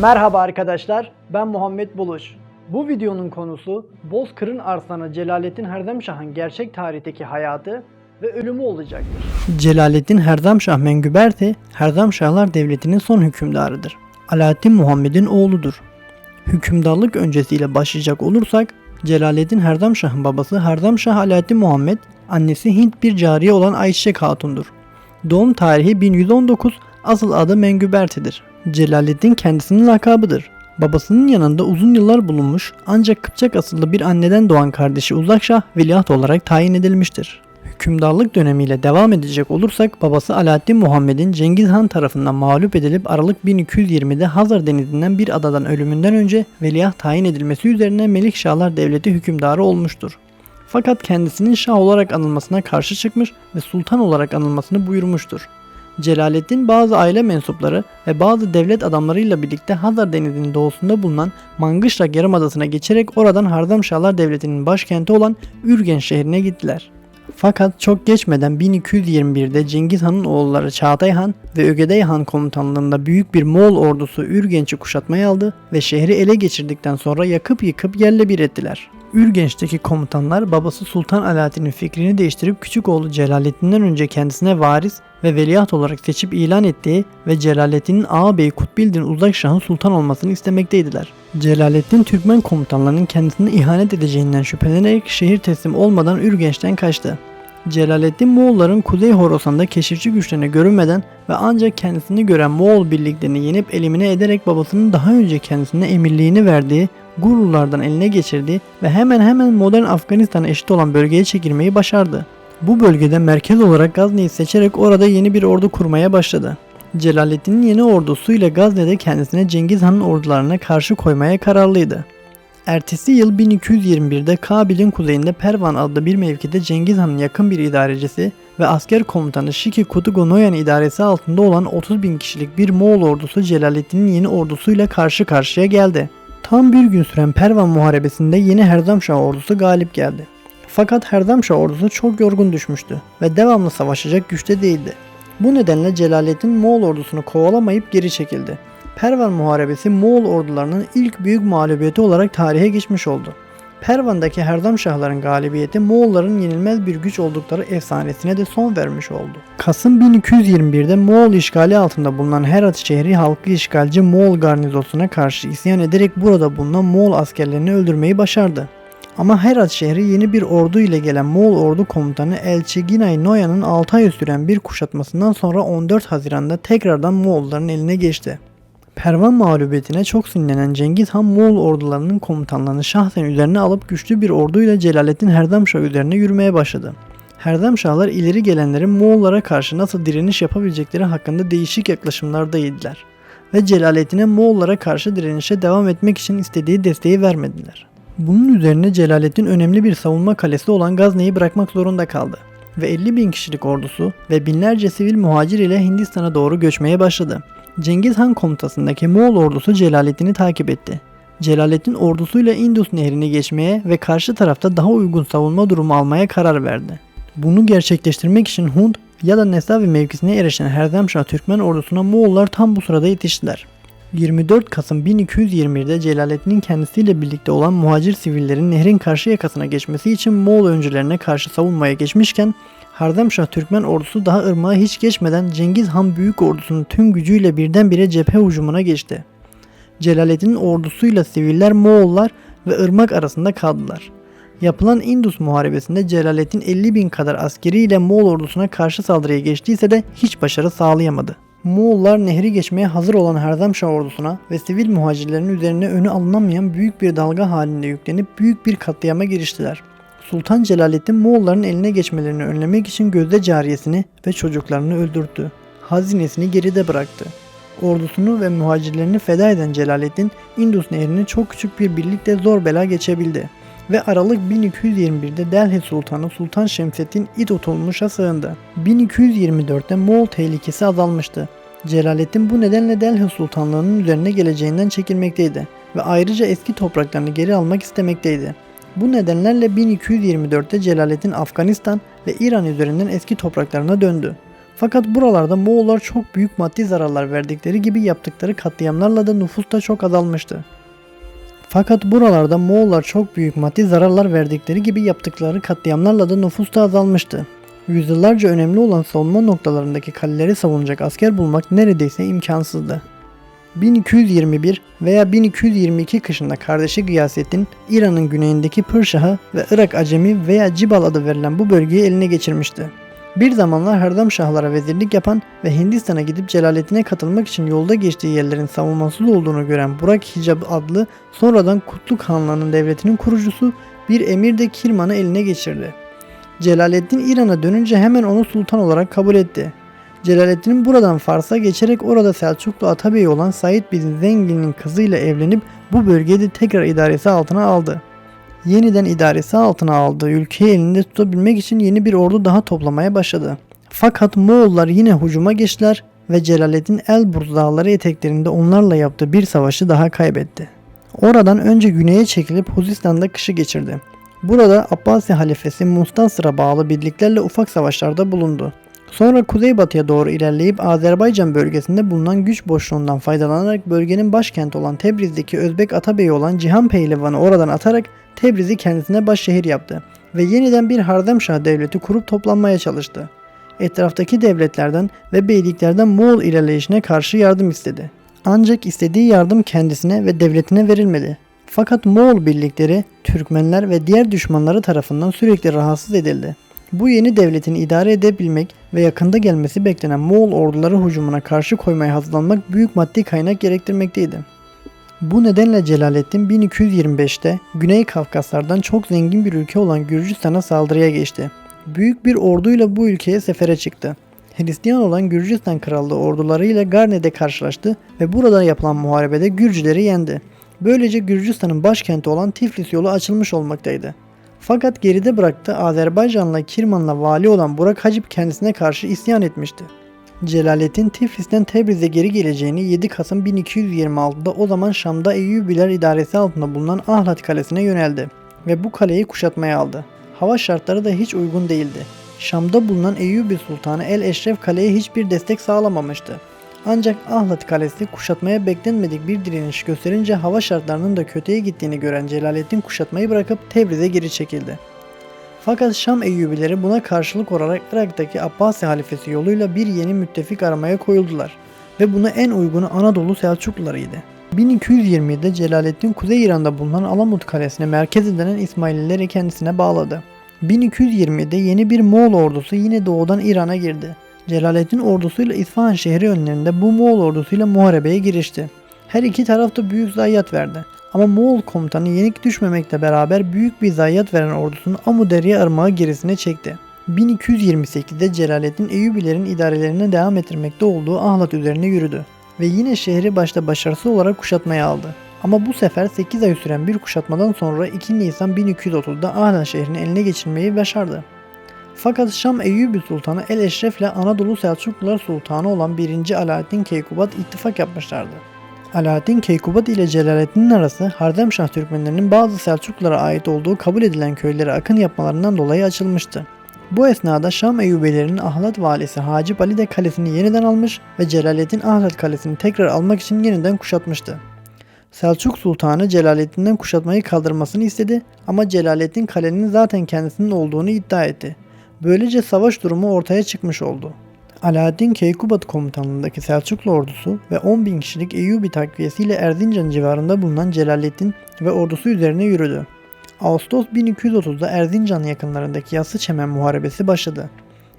Merhaba arkadaşlar, ben Muhammed Buluş. Bu videonun konusu Bozkır'ın arslanı Celalettin Herdemşah'ın gerçek tarihteki hayatı ve ölümü olacaktır. Celalettin Herdemşah Mengüberti, Herdemşahlar Devleti'nin son hükümdarıdır. Alaaddin Muhammed'in oğludur. Hükümdarlık öncesiyle başlayacak olursak, Celalettin Herdemşah'ın babası Herdemşah Alaaddin Muhammed, annesi Hint bir cariye olan Ayşe Hatun'dur. Doğum tarihi 1119, asıl adı Mengüberti'dir. Celalettin kendisinin lakabıdır. Babasının yanında uzun yıllar bulunmuş ancak Kıpçak asıllı bir anneden doğan kardeşi Uzakşah veliaht olarak tayin edilmiştir. Hükümdarlık dönemiyle devam edecek olursak babası Alaaddin Muhammed'in Cengiz Han tarafından mağlup edilip Aralık 1220'de Hazar Denizi'nden bir adadan ölümünden önce veliaht tayin edilmesi üzerine Melikşahlar Devleti hükümdarı olmuştur. Fakat kendisinin şah olarak anılmasına karşı çıkmış ve sultan olarak anılmasını buyurmuştur. Celalettin bazı aile mensupları ve bazı devlet adamlarıyla birlikte Hazar Denizi'nin doğusunda bulunan Mangışrak Yarımadası'na geçerek oradan Hardamşahlar Devleti'nin başkenti olan Ürgen şehrine gittiler. Fakat çok geçmeden 1221'de Cengiz Han'ın oğulları Çağatay Han ve Ögedey Han komutanlığında büyük bir Moğol ordusu Ürgenç'i kuşatmaya aldı ve şehri ele geçirdikten sonra yakıp yıkıp yerle bir ettiler. Ürgenç'teki komutanlar babası Sultan Alaaddin'in fikrini değiştirip küçük oğlu Celalettin'den önce kendisine varis ve veliaht olarak seçip ilan ettiği ve Celalettin'in ağabeyi Kutbildin Uzakşah'ın sultan olmasını istemekteydiler. Celalettin Türkmen komutanlarının kendisine ihanet edeceğinden şüphelenerek şehir teslim olmadan Ürgenç'ten kaçtı. Celalettin Moğolların Kuzey Horasan'da keşifçi güçlerine görünmeden ve ancak kendisini gören Moğol birliklerini yenip elimine ederek babasının daha önce kendisine emirliğini verdiği Gururlardan eline geçirdiği ve hemen hemen modern Afganistan'a eşit olan bölgeye çekilmeyi başardı. Bu bölgede merkez olarak Gazne'yi seçerek orada yeni bir ordu kurmaya başladı. Celalettin'in yeni ordusuyla Gazne'de kendisine Cengiz Han'ın ordularına karşı koymaya kararlıydı. Ertesi yıl 1221'de Kabil'in kuzeyinde Pervan adlı bir mevkide Cengiz Han'ın yakın bir idarecisi ve asker komutanı Şiki Kutugo Noyan idaresi altında olan 30 bin kişilik bir Moğol ordusu Celalettin'in yeni ordusuyla karşı karşıya geldi. Tam bir gün süren Pervan Muharebesi'nde yeni Herdamşah ordusu galip geldi. Fakat Herdamşah ordusu çok yorgun düşmüştü ve devamlı savaşacak güçte değildi. Bu nedenle Celalettin Moğol ordusunu kovalamayıp geri çekildi. Pervan Muharebesi Moğol ordularının ilk büyük mağlubiyeti olarak tarihe geçmiş oldu. Pervan'daki Herdamşahların galibiyeti Moğolların yenilmez bir güç oldukları efsanesine de son vermiş oldu. Kasım 1221'de Moğol işgali altında bulunan Herat şehri halkı işgalci Moğol garnizosuna karşı isyan ederek burada bulunan Moğol askerlerini öldürmeyi başardı. Ama Herat şehri yeni bir ordu ile gelen Moğol ordu komutanı Elçi Ginay Noyan'ın 6 ay süren bir kuşatmasından sonra 14 Haziran'da tekrardan Moğolların eline geçti. Pervan mağlubiyetine çok sinirlenen Cengiz Han Moğol ordularının komutanlarını şahsen üzerine alıp güçlü bir orduyla Celalettin Herdamşah üzerine yürümeye başladı. Herdamşahlar ileri gelenlerin Moğollara karşı nasıl direniş yapabilecekleri hakkında değişik yaklaşımlardaydılar ve Celalettin'e Moğollara karşı direnişe devam etmek için istediği desteği vermediler. Bunun üzerine Celalettin önemli bir savunma kalesi olan Gazne'yi bırakmak zorunda kaldı ve 50 bin kişilik ordusu ve binlerce sivil muhacir ile Hindistan'a doğru göçmeye başladı. Cengiz Han komutasındaki Moğol ordusu Celalettin'i takip etti. Celalettin ordusuyla Indus nehrini geçmeye ve karşı tarafta daha uygun savunma durumu almaya karar verdi. Bunu gerçekleştirmek için Hund ya da Nesavi mevkisine erişen Herdemşah Türkmen ordusuna Moğollar tam bu sırada yetiştiler. 24 Kasım 1221'de Celalettin'in kendisiyle birlikte olan muhacir sivillerin nehrin karşı yakasına geçmesi için Moğol öncülerine karşı savunmaya geçmişken Hardamşah Türkmen ordusu daha ırmağa hiç geçmeden Cengiz Han büyük ordusunun tüm gücüyle birdenbire cephe hücumuna geçti. Celalettin'in ordusuyla siviller Moğollar ve ırmak arasında kaldılar. Yapılan Indus Muharebesi'nde Celalettin 50 bin kadar askeriyle Moğol ordusuna karşı saldırıya geçtiyse de hiç başarı sağlayamadı. Moğollar nehri geçmeye hazır olan Herdamşah ordusuna ve sivil muhacirlerin üzerine önü alınamayan büyük bir dalga halinde yüklenip büyük bir katliama giriştiler. Sultan Celalettin Moğolların eline geçmelerini önlemek için gözde cariyesini ve çocuklarını öldürdü. Hazinesini geride bıraktı. Ordusunu ve muhacirlerini feda eden Celalettin Indus nehrini çok küçük bir birlikte zor bela geçebildi ve Aralık 1221'de Delhi Sultanı Sultan Şemseddin İdotulmuş'a sığındı. 1224'te Moğol tehlikesi azalmıştı. Celalettin bu nedenle Delhi Sultanlığı'nın üzerine geleceğinden çekilmekteydi ve ayrıca eski topraklarını geri almak istemekteydi. Bu nedenlerle 1224'te Celalettin Afganistan ve İran üzerinden eski topraklarına döndü. Fakat buralarda Moğollar çok büyük maddi zararlar verdikleri gibi yaptıkları katliamlarla da nüfus da çok azalmıştı. Fakat buralarda Moğollar çok büyük maddi zararlar verdikleri gibi yaptıkları katliamlarla da nüfus da azalmıştı. Yüzyıllarca önemli olan savunma noktalarındaki kaleleri savunacak asker bulmak neredeyse imkansızdı. 1221 veya 1222 kışında kardeşi Gıyasettin, İran'ın güneyindeki Pırşah'ı ve Irak Acemi veya Cibal adı verilen bu bölgeyi eline geçirmişti. Bir zamanlar Hardam Şahlara vezirlik yapan ve Hindistan'a gidip Celalettin'e katılmak için yolda geçtiği yerlerin savunmasız olduğunu gören Burak Hicab adlı sonradan Kutluk Hanlığı'nın devletinin kurucusu bir emir de Kirman'ı eline geçirdi. Celaleddin İran'a dönünce hemen onu sultan olarak kabul etti. Celaleddin buradan Fars'a geçerek orada Selçuklu Atabey olan Said bin Zengin'in kızıyla evlenip bu bölgeyi de tekrar idaresi altına aldı. Yeniden idaresi altına aldığı ülkeyi elinde tutabilmek için yeni bir ordu daha toplamaya başladı. Fakat Moğollar yine hücuma geçtiler ve Celaleddin Elburz dağları eteklerinde onlarla yaptığı bir savaşı daha kaybetti. Oradan önce güneye çekilip Huzistan'da kışı geçirdi. Burada Abbasi halifesi Mustansır'a bağlı birliklerle ufak savaşlarda bulundu. Sonra kuzeybatıya doğru ilerleyip Azerbaycan bölgesinde bulunan güç boşluğundan faydalanarak bölgenin başkenti olan Tebriz'deki Özbek Atabeyi olan Cihan Pehlivan'ı oradan atarak Tebriz'i kendisine başşehir yaptı ve yeniden bir Hardemşah devleti kurup toplanmaya çalıştı. Etraftaki devletlerden ve beyliklerden Moğol ilerleyişine karşı yardım istedi. Ancak istediği yardım kendisine ve devletine verilmedi. Fakat Moğol birlikleri, Türkmenler ve diğer düşmanları tarafından sürekli rahatsız edildi. Bu yeni devletin idare edebilmek ve yakında gelmesi beklenen Moğol orduları hücumuna karşı koymaya hazırlanmak büyük maddi kaynak gerektirmekteydi. Bu nedenle Celaleddin 1225'te Güney Kafkaslardan çok zengin bir ülke olan Gürcistan'a saldırıya geçti. Büyük bir orduyla bu ülkeye sefere çıktı. Hristiyan olan Gürcistan Krallığı ordularıyla Garne'de karşılaştı ve burada yapılan muharebede Gürcüleri yendi. Böylece Gürcistan'ın başkenti olan Tiflis yolu açılmış olmaktaydı. Fakat geride bıraktığı Azerbaycan'la Kirman'la vali olan Burak Hacip kendisine karşı isyan etmişti. Celaleddin Tiflis'ten Tebriz'e geri geleceğini 7 Kasım 1226'da o zaman Şam'da Eyyubiler idaresi altında bulunan Ahlat Kalesi'ne yöneldi ve bu kaleyi kuşatmaya aldı. Hava şartları da hiç uygun değildi. Şam'da bulunan Eyyubi Sultanı El Eşref kaleye hiçbir destek sağlamamıştı. Ancak Ahlat Kalesi kuşatmaya beklenmedik bir direniş gösterince hava şartlarının da kötüye gittiğini gören Celaleddin kuşatmayı bırakıp Tebriz'e geri çekildi. Fakat Şam Eyyubileri buna karşılık olarak Irak'taki Abbasi halifesi yoluyla bir yeni müttefik aramaya koyuldular ve buna en uygunu Anadolu Selçuklularıydı. 1220'de Celaleddin Kuzey İran'da bulunan Alamut Kalesi'ne merkez edilen İsmailileri kendisine bağladı. 1220'de yeni bir Moğol ordusu yine doğudan İran'a girdi. Celaleddin ordusuyla İsfahan şehri önlerinde bu Moğol ordusuyla muharebeye girişti. Her iki taraf da büyük zayiat verdi. Ama Moğol komutanı yenik düşmemekle beraber büyük bir zayiat veren ordusunu Amuderya Irmağı gerisine çekti. 1228'de Celaleddin Eyyubilerin idarelerine devam ettirmekte olduğu Ahlat üzerine yürüdü ve yine şehri başta başarısız olarak kuşatmaya aldı. Ama bu sefer 8 ay süren bir kuşatmadan sonra 2 Nisan 1230'da Ahlat şehrini eline geçirmeyi başardı. Fakat Şam Eyyubi Sultanı El Eşref ile Anadolu Selçuklular Sultanı olan 1. Alaaddin Keykubat ittifak yapmışlardı. Alaaddin Keykubat ile Celaleddin'in arası Hardemşah Türkmenlerinin bazı Selçuklulara ait olduğu kabul edilen köylere akın yapmalarından dolayı açılmıştı. Bu esnada Şam Eyyubilerinin Ahlat valisi Hacip Ali de kalesini yeniden almış ve Celaleddin Ahlat kalesini tekrar almak için yeniden kuşatmıştı. Selçuk Sultanı Celaleddin'den kuşatmayı kaldırmasını istedi ama Celaleddin kalenin zaten kendisinin olduğunu iddia etti. Böylece savaş durumu ortaya çıkmış oldu. Alaaddin Keykubat komutanlığındaki Selçuklu ordusu ve 10 bin kişilik Eyyubi takviyesiyle Erzincan civarında bulunan Celaleddin ve ordusu üzerine yürüdü. Ağustos 1230'da Erzincan yakınlarındaki Yassıçemen Muharebesi başladı.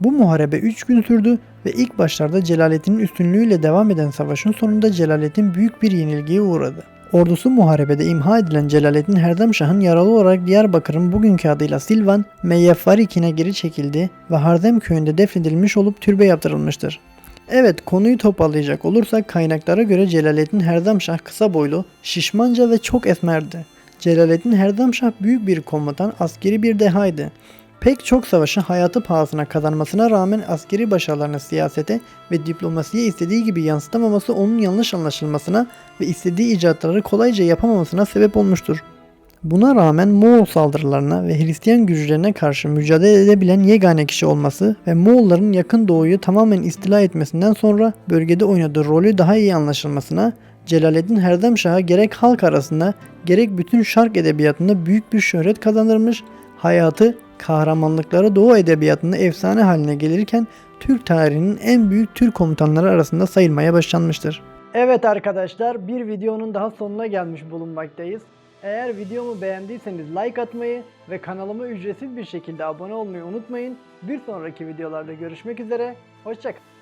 Bu muharebe 3 gün sürdü ve ilk başlarda Celaleddin'in üstünlüğüyle devam eden savaşın sonunda Celaleddin büyük bir yenilgiye uğradı. Ordusu muharebede imha edilen Celaleddin Herdemşah'ın yaralı olarak Diyarbakır'ın bugünkü adıyla Silvan, Meyyefarikin'e geri çekildi ve Hardem köyünde defnedilmiş olup türbe yaptırılmıştır. Evet konuyu toparlayacak olursak kaynaklara göre Celaleddin Herdemşah kısa boylu, şişmanca ve çok esmerdi. Celaleddin Herdemşah büyük bir komutan, askeri bir dehaydı. Pek çok savaşı hayatı pahasına kazanmasına rağmen askeri başarılarını siyasete ve diplomasiye istediği gibi yansıtamaması onun yanlış anlaşılmasına ve istediği icatları kolayca yapamamasına sebep olmuştur. Buna rağmen Moğol saldırılarına ve Hristiyan güçlerine karşı mücadele edebilen yegane kişi olması ve Moğolların yakın doğuyu tamamen istila etmesinden sonra bölgede oynadığı rolü daha iyi anlaşılmasına Celaleddin Herdemşah'a gerek halk arasında gerek bütün şark edebiyatında büyük bir şöhret kazandırmış, hayatı kahramanlıkları Doğu edebiyatında efsane haline gelirken Türk tarihinin en büyük Türk komutanları arasında sayılmaya başlanmıştır. Evet arkadaşlar bir videonun daha sonuna gelmiş bulunmaktayız. Eğer videomu beğendiyseniz like atmayı ve kanalıma ücretsiz bir şekilde abone olmayı unutmayın. Bir sonraki videolarda görüşmek üzere. Hoşçakalın.